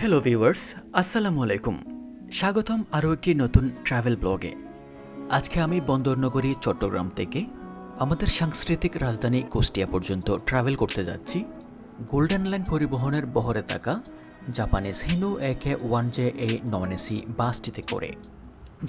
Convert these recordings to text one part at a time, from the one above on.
Hello viewers আসসালামু আলাইকুম স্বাগতম আরও একটি নতুন ট্রাভেল ব্লগে আজকে আমি বন্দরনগরী চট্টগ্রাম থেকে আমাদের সাংস্কৃতিক রাজধানী কুষ্টিয়া পর্যন্ত ট্রাভেল করতে যাচ্ছি। গোল্ডেন লাইন পরিবহনের বহরে থাকা Japanese Hino AK one J এ নন এসি বাসটিতে করে।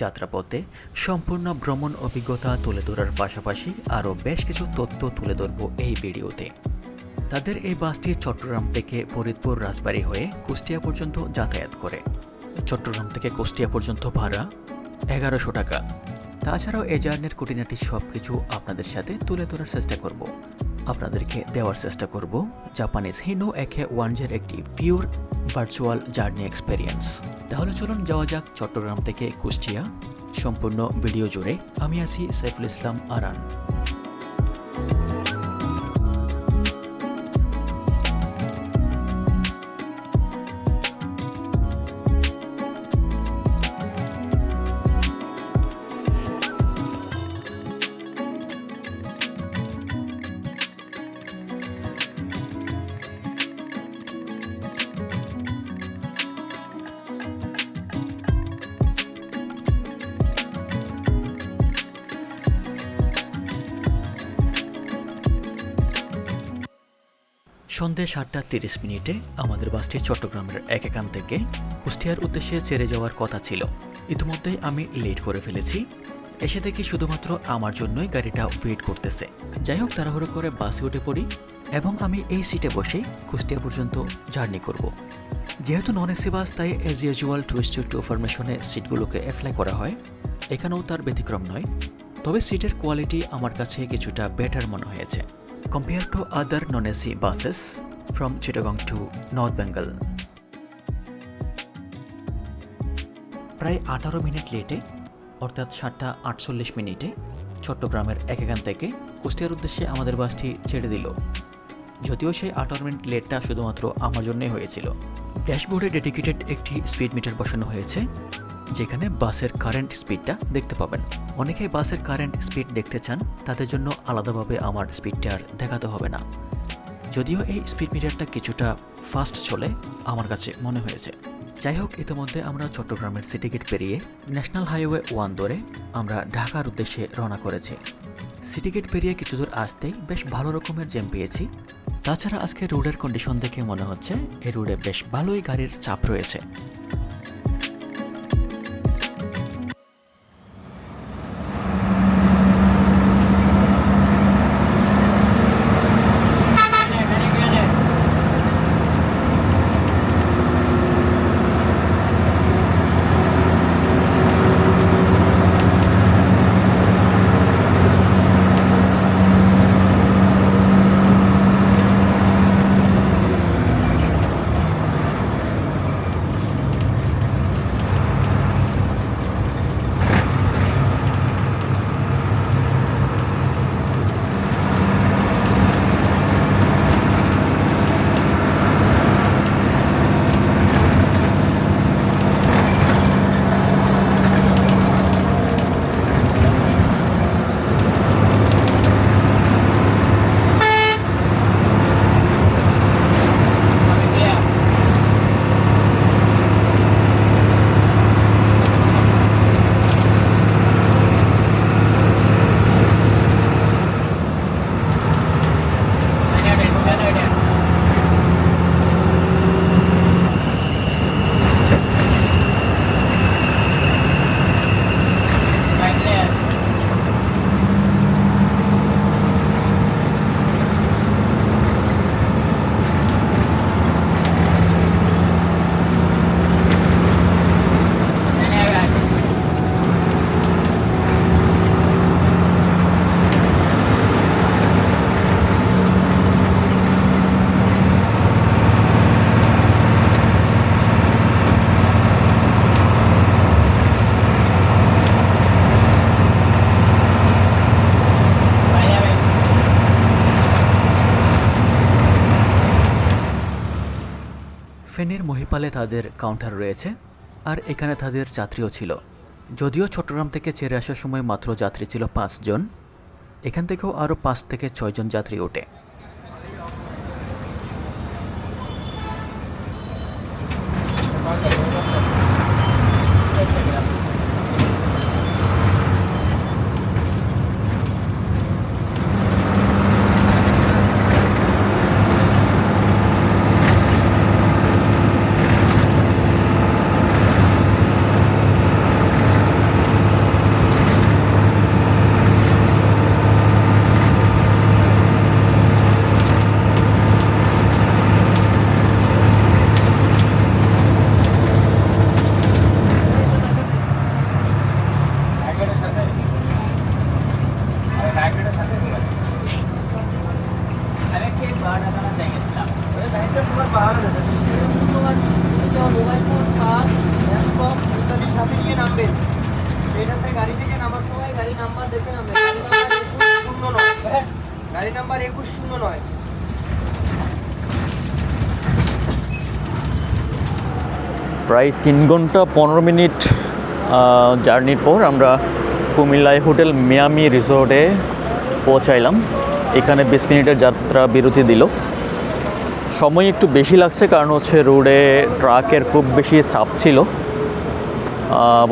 যাত্রাপথে সম্পূর্ণ ভ্রমণ অভিজ্ঞতা তুলে ধরার পাশাপাশি আরও বেশ কিছু তথ্য তুলে ধরব এই ভিডিওতে। তাদের এই বাসটি চট্টগ্রাম থেকে ফরিদপুর রাজবাড়ী হয়ে কুষ্টিয়া পর্যন্ত যাতায়াত করে। চট্টগ্রাম থেকে কুষ্টিয়া পর্যন্ত ভাড়া এগারোশো টাকা। তাছাড়াও এই জার্নির খুঁটিনাটি সব কিছু আপনাদের সাথে তুলে ধরার চেষ্টা করব। আপনাদেরকে দেওয়ার চেষ্টা করব জাপানিজ হিনো একে ওয়ানজের একটি পিওর ভার্চুয়াল জার্নি এক্সপেরিয়েন্স। তাহলে চলুন যাওয়া যাক চট্টগ্রাম থেকে কুষ্টিয়া। সম্পূর্ণ ভিডিও জুড়ে আমি আছি সাইফুল ইসলাম আরান। সন্ধে সাতটা তিরিশ মিনিটে আমাদের বাসটি চট্টগ্রামের এক একান থেকে কুষ্টিয়ার উদ্দেশ্যে ছেড়ে যাওয়ার কথা ছিল। ইতিমধ্যেই আমি লেট করে ফেলেছি। এসে দেখি শুধুমাত্র আমার জন্যই গাড়িটা ওয়েট করতেছে। যাই হোক, তাড়াহুড়ো করে বাসে উঠে পড়ি এবং আমি এই সিটে বসেই কুষ্টিয়া পর্যন্ত জার্নি করব। যেহেতু নন এসি বাস, তাই এজ ইউজুয়াল টুইস্ট টু ফরমেশনে সিটগুলোকে অ্যাপ্লাই করা হয়। এখানেও তার ব্যতিক্রম নয়। তবে সিটের কোয়ালিটি আমার কাছে কিছুটা বেটার মনে হয়েছে। To other non AC buses from Chittagong to north Bengal প্রায় আঠারো মিনিট লেটে, অর্থাৎ সাতটা আটচল্লিশ মিনিটে চট্টগ্রামের এক এখান থেকে কুষ্টিয়ার উদ্দেশ্যে আমাদের বাসটি ছেড়ে দিল। যদিও সেই আঠারো মিনিট লেটটা শুধুমাত্র আমার জন্যই হয়েছিল। ড্যাশবোর্ডে ডেডিকেটেড একটি স্পিড মিটার বসানো হয়েছে। যেখানে বাসের কারেন্ট স্পিডটা দেখতে পাবেন। অনেকে বাসের কারেন্ট স্পিড দেখতে চান, তাদের জন্য আলাদাভাবে আমার স্পিডটা আর দেখাতে হবে না। যদিও এই স্পিড মিটারটা কিছুটা ফাস্ট চলে, আমার কাছে মনে হয়েছে। যাই হোক, ইতিমধ্যে আমরা চট্টগ্রামের সিটি গেট পেরিয়ে ন্যাশনাল হাইওয়ে ওয়ান ধরে আমরা ঢাকার উদ্দেশ্যে রওনা করেছি। সিটি গেট পেরিয়ে কিছু দূর আসতেই বেশ ভালো রকমের জ্যাম পেয়েছি। তাছাড়া আজকে রোডের কন্ডিশন দেখে মনে হচ্ছে, এই রোডে বেশ ভালোই গাড়ির চাপ রয়েছে। মহিপালে তাদের কাউন্টার রয়েছে, আর এখানে তাদের যাত্রীও ছিল। যদিও চট্টগ্রাম থেকে ছেড়ে আসার সময় মাত্র যাত্রী ছিল পাঁচজন এখান থেকেও আরও পাঁচ থেকে ছয়জন যাত্রী ওঠে। মোবাইল ফোন পাস ল্যাপটপ ইত্যাদি সাথে নিয়ে নামবেন এখান থেকে গাড়ি থেকে নামার সময় গাড়ি নাম্বার দেখে নামবেন গাড়ি নাম্বার একুশ শূন্য নয় গাড়ি নাম্বার একুশ শূন্য নয় প্রায় তিন ঘণ্টা পনেরো মিনিট জার্নির পর আমরা কুমিল্লায় হোটেল মিয়ামি রিসোর্টে পৌঁছাইলাম। এখানে বিশ মিনিটের যাত্রা বিরতি দিল। সময় একটু বেশি লাগছে, কারণ হচ্ছে রোডে ট্রাকের খুব বেশি চাপ ছিল।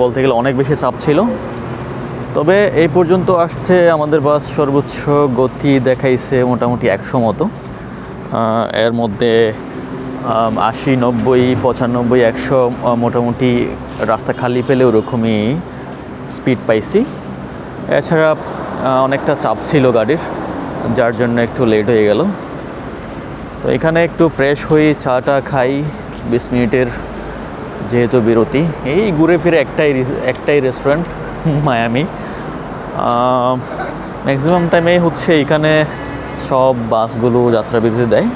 বলতে গেলে অনেক বেশি চাপ ছিল। তবে এই পর্যন্ত আসতে আমাদের বাস, সর্বোচ্চ গতি দেখাইছে মোটামুটি একশো মতো। এর মধ্যে আশি, নব্বই, পঁচানব্বই, একশো মোটামুটি রাস্তা খালি পেলে ওরকমই স্পিড পাইছি। এছাড়া অনেকটা চাপ ছিল গাড়ির, যার জন্য একটু লেট হয়ে গেল। তো এখানে একটু ফ্রেশ হই, চাটা খাই, বিশ মিনিটের যেহেতু বিরতি। এই ঘুরে ফিরে একটাই একটাই রেস্টুরেন্ট মায়ামি। ম্যাক্সিমাম টাইমে হচ্ছে এখানে সব বাসগুলো যাত্রা বিরতি দেয়।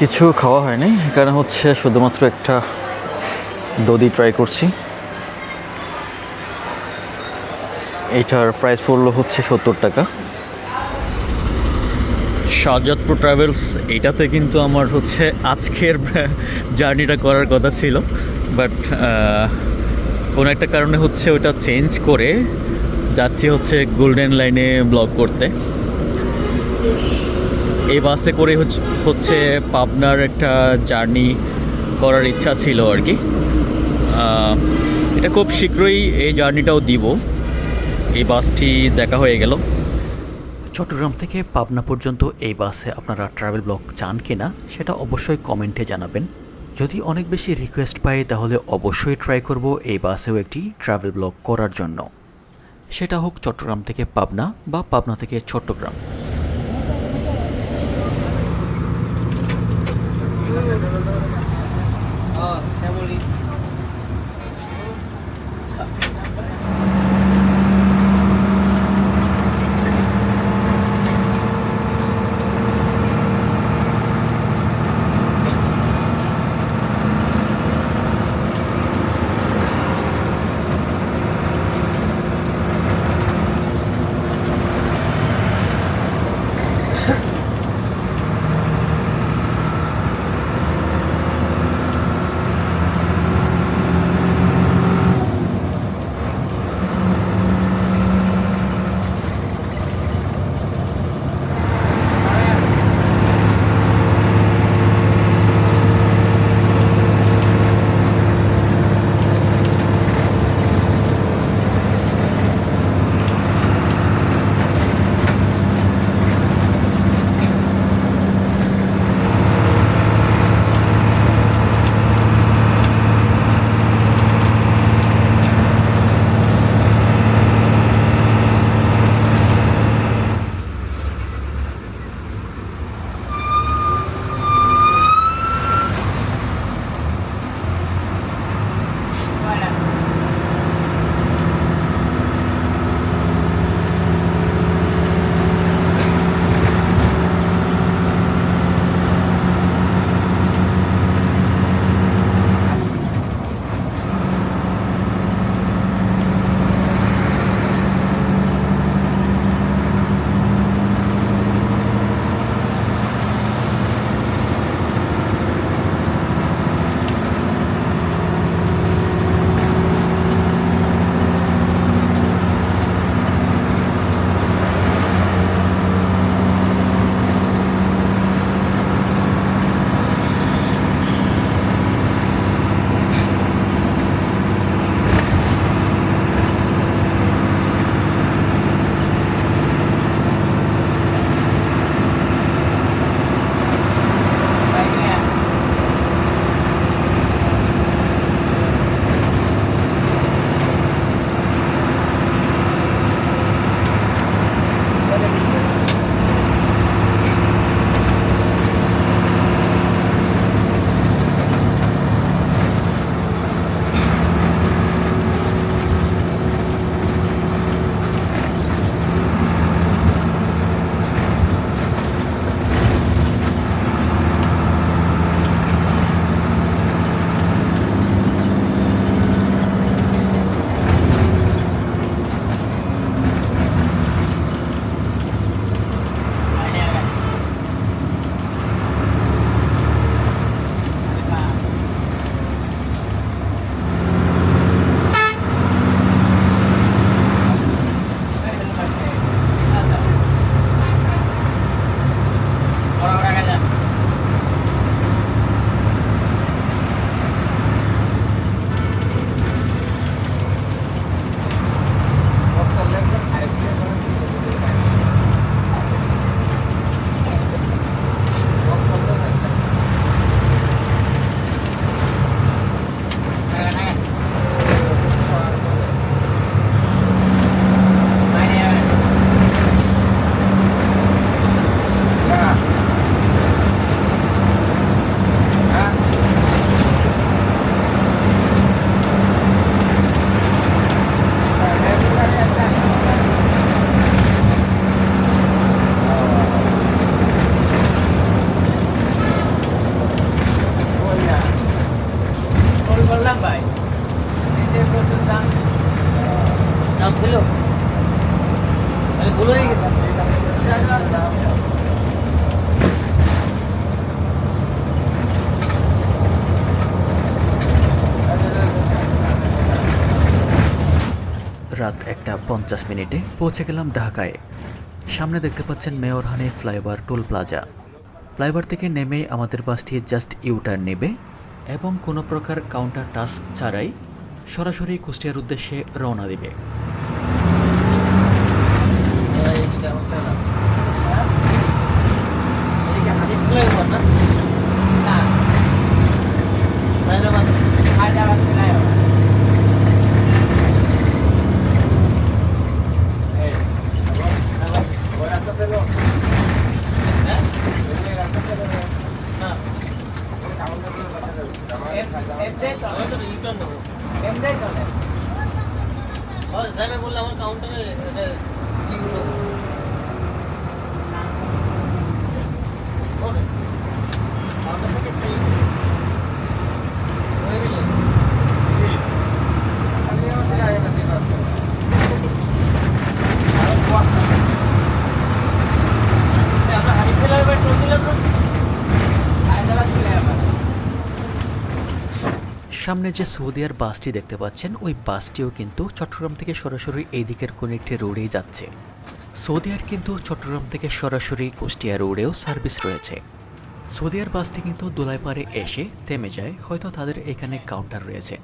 কিছু খাওয়া হয়নি। এখানে হচ্ছে শুধুমাত্র একটা দদি ট্রাই করছি। এইটার প্রাইস পড়ল হচ্ছে সত্তর টাকা। শাহজাদপুর ট্রাভেলস এটাতে কিন্তু আমার হচ্ছে আজকের জার্নিটা করার কথা ছিল। বাট কোনো একটা কারণে হচ্ছে ওটা চেঞ্জ করে যাচ্ছি হচ্ছে গোল্ডেন লাইনে ব্লগ করতে। এই বাসে করে হচ্ছে- পাবনার একটা জার্নি করার ইচ্ছা ছিল আর কি। এটা খুব শীঘ্রই এই জার্নিটাও দিব। এই বাসটি দেখা হয়ে গেল। চট্টগ্রাম থেকে পাবনা পর্যন্ত এই বাসে আপনারা ট্রাভেল ব্লগ চান কি না সেটা অবশ্যই কমেন্টে জানাবেন। যদি অনেক বেশি রিকোয়েস্ট পাই, তাহলে অবশ্যই ট্রাই করব এই বাসেও একটি ট্রাভেল ব্লগ করার জন্য। সেটা হোক চট্টগ্রাম থেকে পাবনা বা পাবনা থেকে চট্টগ্রাম। Ireland. রাত একটা পঞ্চাশ মিনিটে পৌঁছে গেলাম ঢাকায়। সামনে দেখতে পাচ্ছেন mayor Hanif flyover toll plaza. Flyover থেকে নেমে আমাদের বাসটি জাস্ট ইউটার্ন নেবে এবং কোনো প্রকার কাউন্টার টাচ ছাড়াই সরাসরি কুষ্টিয়ার উদ্দেশ্যে রওনা দেবে। না না হায়দ্রাবাদ হায়দ্রাবাদ ফ্লাইওভার বললাম আমার কাউন্টারে কি হলো ওকে কাউন্টার থেকে থ্রি হয়ে গেল আমরা হানি ফ্লাইওভার চলছিলাম না হায়দ্রাবাদ ফ্লাইওভার সামনে যে সৌদিয়ার বাসটি দেখতে পাচ্ছেন, ওই বাসটিও কিন্তু চট্টগ্রাম থেকে সরাসরি এই দিকের কোনো একটি রোডেই যাচ্ছে। সৌদিয়ার কিন্তু চট্টগ্রাম থেকে সরাসরি কুষ্টিয়া রোডেও সার্ভিস রয়েছে। সৌদিয়ার বাসটি কিন্তু দোলাইপাড়ে এসে থেমে যায়, হয়তো তাদের এখানে কাউন্টার রয়েছে।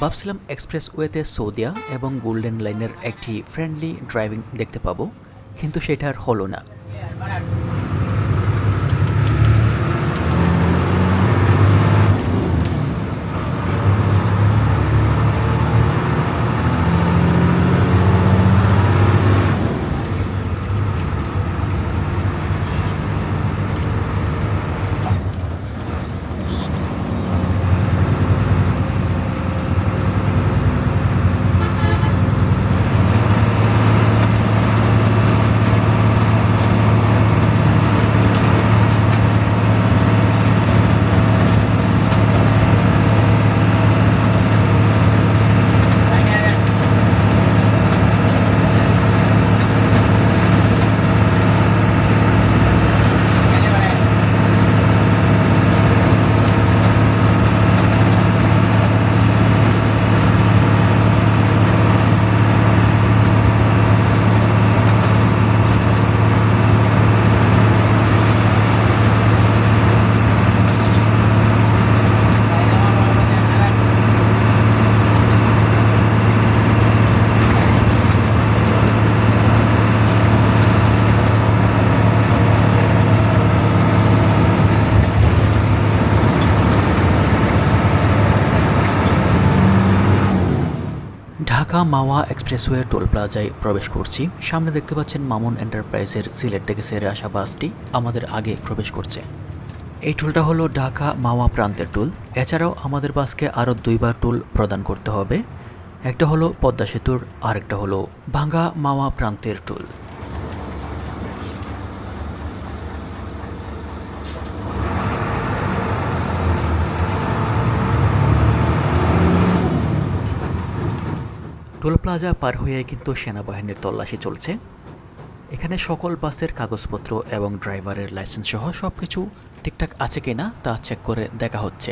ভাবছিলাম এক্সপ্রেস ওয়েতে সৌদিয়া এবং গোল্ডেন লাইনের একটি ফ্রেন্ডলি ড্রাইভিং দেখতে পাবো, কিন্তু সেটা আর হলো না ঢাকা মাওয়া এক্সপ্রেসওয়ে টোল প্লাজায় প্রবেশ করছি। সামনে দেখতে পাচ্ছেন মামুন এন্টারপ্রাইজের সিলেট থেকে সেরে আসা বাসটি আমাদের আগে প্রবেশ করছে। এই টুলটা হলো ঢাকা মাওয়া প্রান্তের টুল। এছাড়াও আমাদের বাসকে আরও দুইবার টুল প্রদান করতে হবে। একটা হলো পদ্মা সেতুর, আরেকটা হলো ভাঙ্গা মাওয়া প্রান্তের টোল। টোল প্লাজা পার হয়ে কিন্তু সেনাবাহিনীর তল্লাশি চলছে। এখানে সকল বাসের কাগজপত্র এবং ড্রাইভারের লাইসেন্স সহ সব কিছু ঠিকঠাক আছে কিনা তা চেক করে দেখা হচ্ছে।